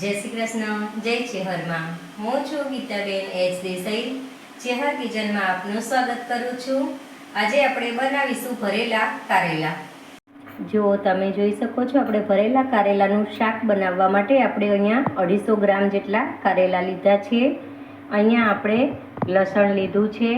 જય શ્રી કૃષ્ણ, જય ચેહરમાં. હું છું ગીતાબેન એચ દેસાઈ ચેહર કિચનમાં આપનું સ્વાગત કરું છું. આજે આપણે બનાવીશું ભરેલા કારેલા. જો તમે જોઈ શકો છો, આપણે ભરેલા કારેલાનું શાક બનાવવા માટે આપણે અહીંયા અઢીસો ગ્રામ જેટલા કારેલા લીધા છે. અહીંયા આપણે લસણ લીધું છે,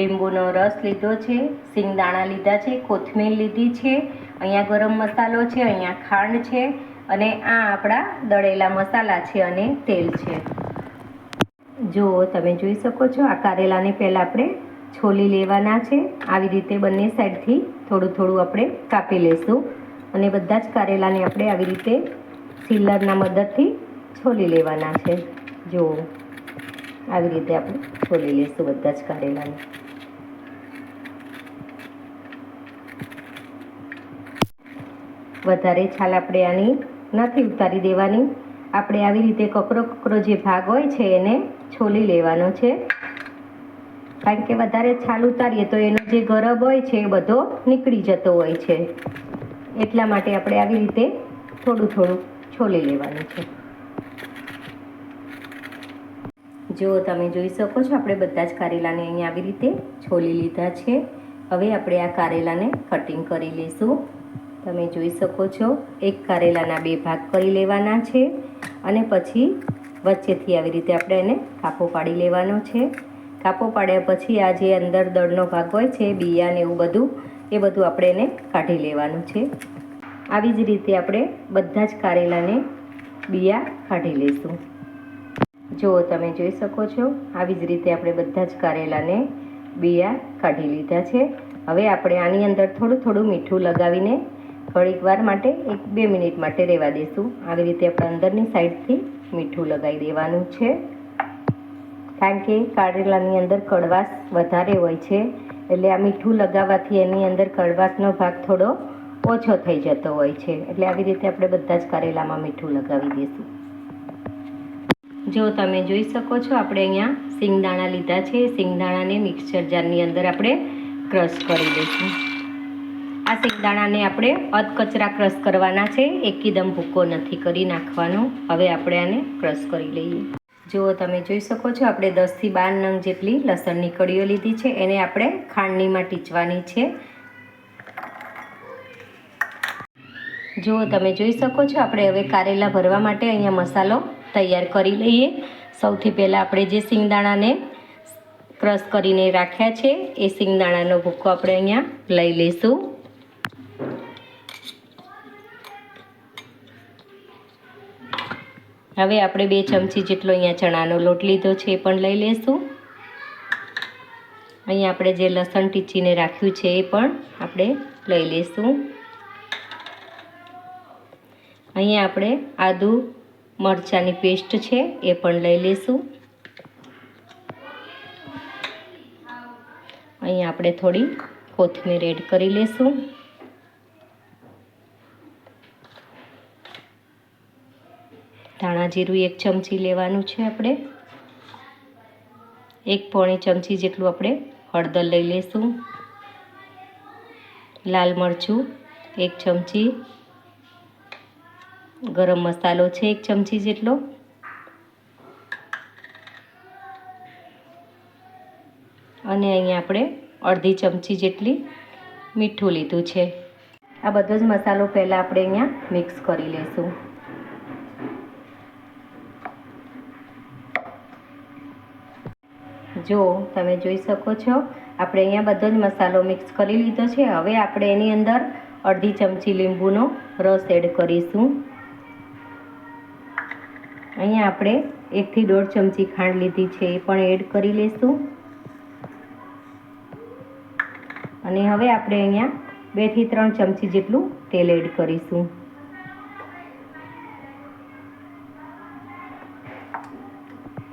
લીંબુનો રસ લીધો છે, સિંગદાણા લીધા છે, કોથમીર લીધી છે. અહીંયા ગરમ મસાલો છે, અહીંયા ખાંડ છે. અને આ આપણા દળેલા મસાલા છે અને તેલ છે. જો તમે જોઈ શકો છો, આ કારેલાને પહેલાં આપણે છોલી લેવાના છે. આવી રીતે બંને સાઈડથી થોડું થોડું આપણે કાપી લઈશું અને બધા જ કારેલાને આપણે આવી રીતે સિલરના મદદથી છોલી લેવાના છે. જો આવી રીતે આપણે છોલી લઈશું બધા જ કારેલાને. વધારે છાલ આપણે આની નથી ઉતારી દેવાની. આપણે આવી રીતે કકરો કકરો જે ભાગ હોય છે એને છોલી લેવાનો છે. કારણ કે વધારે છાલ ઉતારીએ તો એનો જે ગરબ હોય છે એ બધો નીકળી જતો હોય છે. એટલા માટે આપણે આવી રીતે થોડું થોડું છોલી લેવાનું છે. જો તમે જોઈ શકો છો, આપણે બધા જ કારેલાને અહીંયા આવી રીતે છોલી લીધા છે. હવે આપણે આ કારેલાને કટિંગ કરી લઈશું. તમે જોઈ શકો છો, એક કારેલાના બે ભાગ કરી લેવાના છે અને પછી વચ્ચેથી આવી રીતે આપણે એને કાપો પાડી લેવાનો છે. કાપો પાડ્યા પછી આ જે અંદર દળનો ભાગ હોય છે, બિયા ને એવું બધું, એ બધું આપણે એને કાઢી લેવાનું છે. આવી જ રીતે આપણે બધા જ કારેલાને બિયા કાઢી લઈશું જો તમે જોઈ શકો છો, આવી જ રીતે આપણે બધા જ કારેલાને બિયા કાઢી લીધા છે. હવે આપણે આની અંદર થોડું થોડું મીઠું લગાવીને થોડીક વાર માટે એક બે મિનિટ માટે રહેવા દઈશું આવી રીતે આપણે અંદરની સાઈડથી મીઠું લગાવી દેવાનું છે. કારણ કે કારેલાની અંદર કડવાશ વધારે હોય છે, એટલે આ મીઠું લગાવવાથી એની અંદર કડવાશનો ભાગ થોડો ઓછો થઈ જતો હોય છે. એટલે આવી રીતે આપણે બધા જ કારેલામાં મીઠું લગાવી દઈશું જો તમે જોઈ શકો છો, આપણે અહીંયા સિંગદાણા લીધા છે. સિંગદાણાને મિક્સર જારની અંદર આપણે ક્રશ કરી લઈશું આ સિંગદાણાને આપણે અધકચરા ક્રશ કરવાના છે. એકદમ ભૂકો નથી કરી નાખવાનો. હવે આપણે આને ક્રશ કરી લઈએ. જુઓ, તમે જોઈ શકો છો, આપણે દસથી બાર નંગ જેટલી લસણની કળીઓ લીધી છે. એને આપણે ખાંડનીમાં ટીચવાની છે. જુઓ, તમે જોઈ શકો છો, આપણે હવે કારેલા ભરવા માટે અહીંયા મસાલો તૈયાર કરી લઈએ. સૌથી પહેલાં આપણે જે સિંગદાણાને ક્રશ કરીને રાખ્યા છે, એ સિંગદાણાનો ભૂકો આપણે અહીંયા લઈ લઈશું. હવે આપણે બે ચમચી જેટલો અહીંયા ચણાનો લોટ લીધો છે એ પણ લઈ લઈશું અહીંયા આપણે જે લસણ ટીચીને રાખ્યું છે એ પણ આપણે લઈ લઈશું અહીંયા આપણે આદુ મરચાંની પેસ્ટ છે એ પણ લઈ લઈશું અહીંયા આપણે થોડી કોથમીર એડ કરી લઈશું ધાણા જીરું એક ચમચી લેવાનું છે આપણે. એક પોણી ચમચી જેટલું આપણે હળદર લઈ લઈશું લાલ મરચું એક ચમચી. ગરમ મસાલો છે એક ચમચી જેટલો. અને અહીંયા આપણે અડધી ચમચી જેટલી મીઠું લીધું છે. આ બધો જ મસાલો પહેલાં આપણે અહીંયા મિક્સ કરી લઈશું જો તમે જોઈ શકો છો, આપણે અહીંયા બધો જ મસાલો મિક્સ કરી લીધો છે. હવે આપણે એની અંદર અડધી ચમચી લીંબુનો રસ એડ કરીશું. અહીંયા આપણે એકથી દોઢ ચમચી ખાંડ લીધી છે, એ પણ એડ કરી લઈશું અને હવે આપણે અહીંયા બેથી ત્રણ ચમચી જેટલું તેલ એડ કરીશું.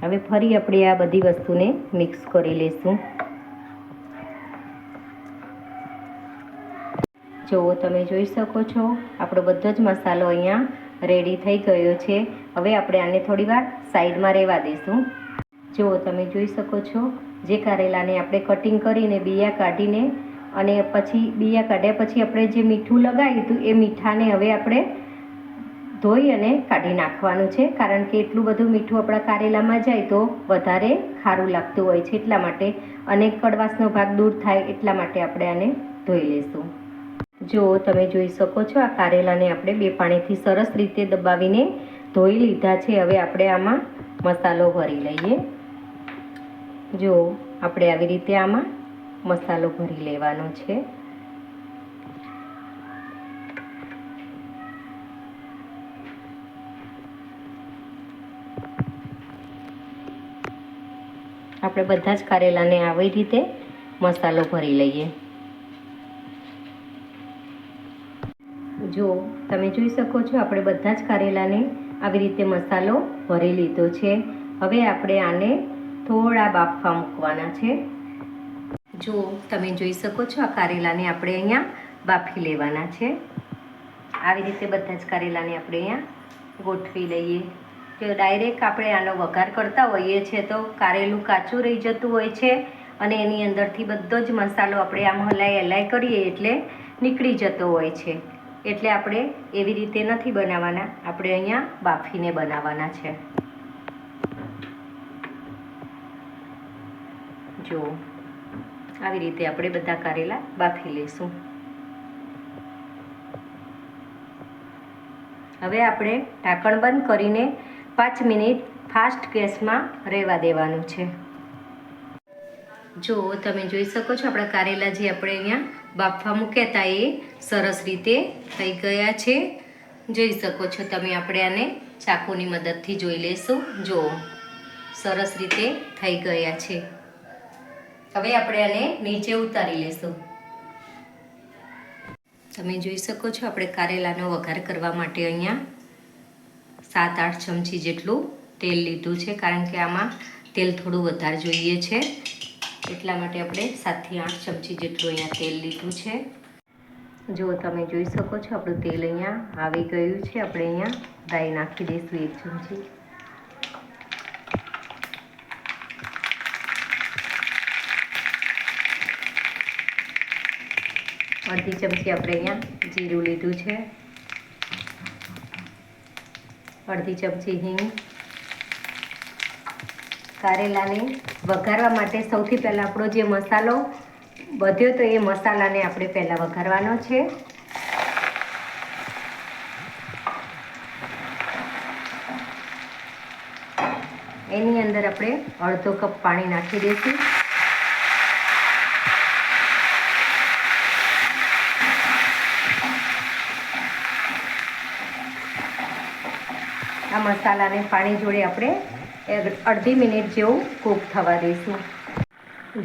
હવે ફરી આપણે આ બધી વસ્તુને મિક્સ કરી લઈશું. જુઓ, તમે જોઈ શકો છો, આપણો બધો જ મસાલો અહીંયા રેડી થઈ ગયો છે. હવે આપણે આને થોડી વાર સાઈડમાં રહેવા દઈશું. જુઓ, તમે જોઈ શકો છો, જે કારેલાને આપણે કટિંગ કરીને બિયા કાઢીને અને પછી, બિયા કાઢ્યા પછી આપણે જે મીઠું લગાવ્યું હતું, એ મીઠાને હવે આપણે ધોઈ અને કાઢી નાખવાનું છે. કારણ કે એટલું બધું મીઠું આપણા કારેલામાં જાય તો વધારે ખારું લાગતું હોય છે. એટલા માટે અને કડવાશનો ભાગ દૂર થાય એટલા માટે આપણે આને ધોઈ લઈશું જો તમે જોઈ શકો છો, આ કારેલાને આપણે બે પાણીથી સરસ રીતે દબાવીને ધોઈ લીધા છે. હવે આપણે આમાં મસાલો ભરી લઈએ. જો આપણે આવી રીતે આમાં મસાલો ભરી લેવાનો છે. આપણે બધા જ કારેલાને આવી રીતે મસાલો ભરી લઈએ. જો તમે જોઈ શકો છો, આપણે બધા જ કારેલાને આવી રીતે મસાલો ભરી લીધો છે. હવે આપણે આને થોડા બાફવા મૂકવાના છે. જો તમે જોઈ શકો છો, આ કારેલાને આપણે અહીંયા બાફી લેવાના છે. આવી રીતે બધા જ કારેલાને આપણે અહીંયા ગોઠવી લઈએ. જો ડાયરેક્ટ આપણે આનો વઘાર કરતા હોઈએ છીએ તો કારેલું કાચું રહી જતું હોય છે અને એની અંદરથી બધો જ મસાલો આપણે આમ હલાય હલાય કરીએ એટલે નીકળી જતો હોય છે. એટલે આપણે એવી રીતે નથી બનાવવાના, આપણે અહીંયા બાફીને બનાવવાના છે. જો, આવી રીતે આપણે બધા કારેલા બાફી લઈશું. હવે આપણે ઢાંકણ બંધ કરીને પાંચ મિનિટ ફાસ્ટ ગેસમાં રહેવા દેવાનું છે. જો, તમે જોઈ શકો છો આપણા કારેલા જે આપણે અહીંયા બાફવા મૂક્યા હતા એ સરસ રીતે થઈ ગયા છે. જોઈ શકો છો તમે આપણે આને ચાકુની મદદથી જોઈ લેશું. જો, સરસ રીતે થઈ ગયા છે. હવે આપણે આને નીચે ઉતારી લેશું. તમે જોઈ શકો છો આપણે કારેલાનો વઘાર કરવા માટે અહીંયા સાત આઠ ચમચી જેટલું તેલ લીધું છે, કારણ કે આમાં તેલ થોડું વધારે જોઈએ છે. એટલા માટે આપણે સાતથી આઠ ચમચી જેટલું અહીંયા તેલ લીધું છે. જો તમે જોઈ શકો છો, આપણું તેલ અહીંયા આવી ગયું છે. આપણે અહીંયા રાઈ નાખી દઈશું એક ચમચી. અડધી ચમચી આપણે અહીંયા જીરું લીધું છે. અડધી ચમચી હિંગ. કારેલાને વઘારવા માટે સૌથી પહેલાં આપણો જે મસાલો વધ્યો તો એ મસાલાને આપણે પહેલાં વઘારવાનો છે. એની અંદર આપણે અડધો કપ પાણી નાખી દઈશું. મસાલાને પાણી જોડે આપણે અડધી મિનિટ જેવું કૂક થવા દઈશું.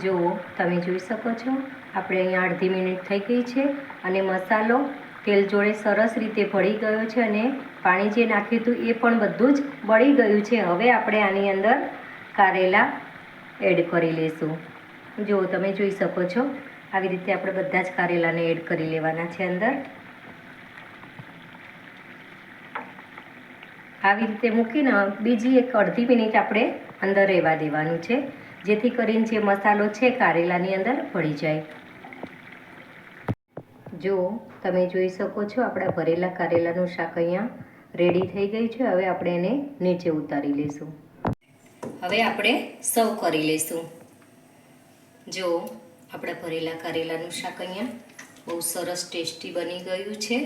જુઓ, તમે જોઈ શકો છો, આપણે અહીંયા અડધી મિનિટ થઈ ગઈ છે અને મસાલો તેલ જોડે સરસ રીતે ભળી ગયો છે અને પાણી જે નાખ્યું હતું એ પણ બધું જ બળી ગયું છે. હવે આપણે આની અંદર કારેલા એડ કરી લઈશું. જુઓ, તમે જોઈ શકો છો, આવી રીતે આપણે બધા જ કારેલાને એડ કરી લેવાના છે અંદર. આવી રીતે મૂકીને બીજી એક અડધી મિનિટ આપણે અંદર રહેવા દેવાનું છે, જેથી કરીને જે મસાલો છે કારેલાની અંદર ભળી જાય. જો તમે જોઈ શકો છો, આપણા ભરેલા કારેલાનું શાક અહીંયા રેડી થઈ ગયું છે. હવે આપણે એને નીચે ઉતારી લઈશું. હવે આપણે સર્વ કરી લઈશું. જો આપણા ભરેલા કારેલાનું શાક અહીંયા બહુ સરસ ટેસ્ટી બની ગયું છે.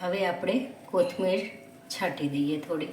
હવે આપણે કોથમીર છાંટી દઈએ થોડી.